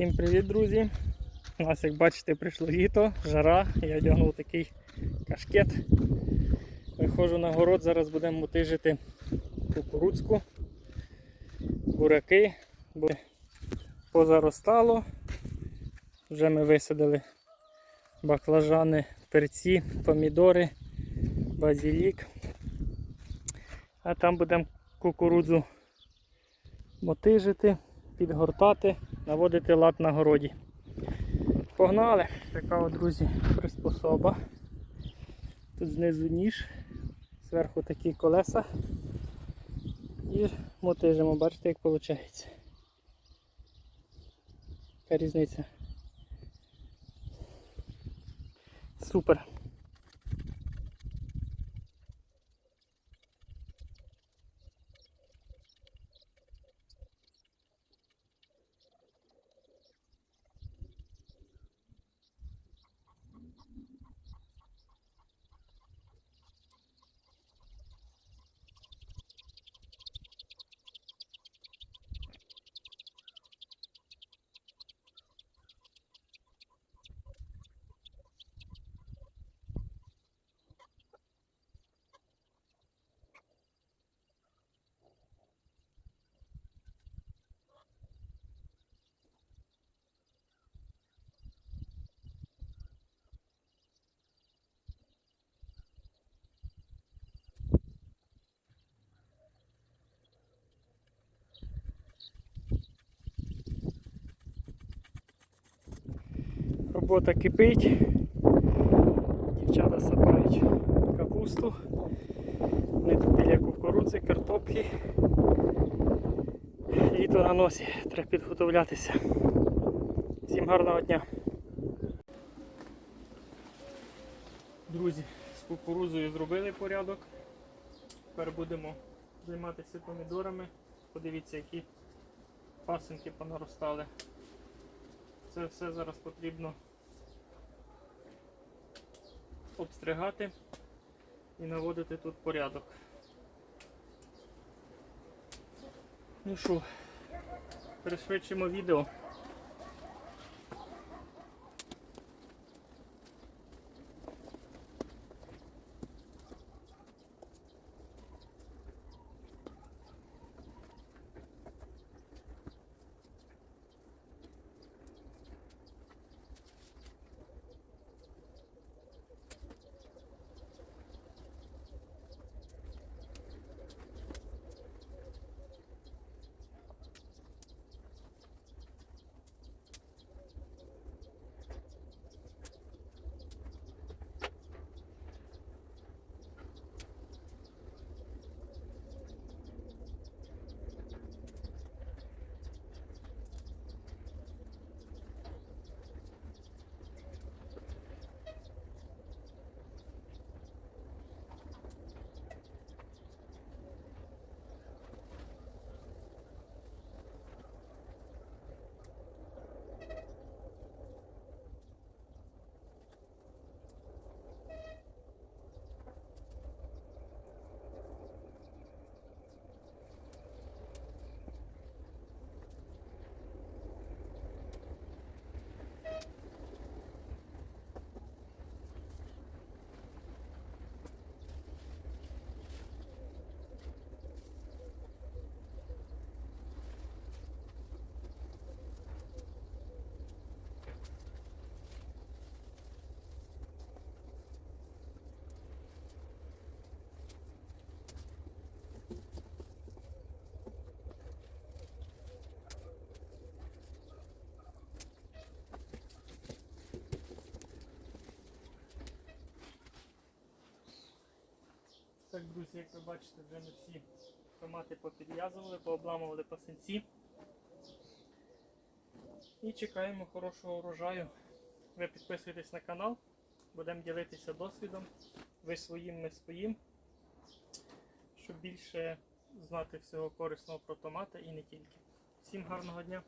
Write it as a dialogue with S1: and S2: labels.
S1: Всім привіт, друзі! У нас, як бачите, прийшло літо, жара. Я одягнув такий кашкет. Виходжу на город, зараз будемо мотижити кукурудзку, буряки, бо позаростало. Вже ми висадили баклажани, перці, помідори, базілік. А там будемо кукурудзу мотижити, підгортати, наводити лад на городі. Погнали! Така от, друзі, приспособа. Тут знизу ніж, зверху такі колеса. І мотижимо, бачите, як виходить. Яка різниця? Супер. Робота кипить. Дівчата сапають капусту. Тут біля кукурудзи, картоплі. Літо на носі, треба підготовлятися. Всім гарного дня. Друзі, з кукурудзою зробили порядок. Тепер будемо займатися помідорами. Подивіться, які пасинки понаростали. Це все зараз потрібно обстригати і наводити тут порядок. Ну що, пришвидшимо відео. Так, друзі, як ви бачите, вже ми всі томати попідв'язували, пообламували пасинці. І чекаємо хорошого урожаю. Ви підписуйтесь на канал, будемо ділитися досвідом. Ви своїм, ми своїм. Щоб більше знати всього корисного про томати і не тільки. Всім гарного дня!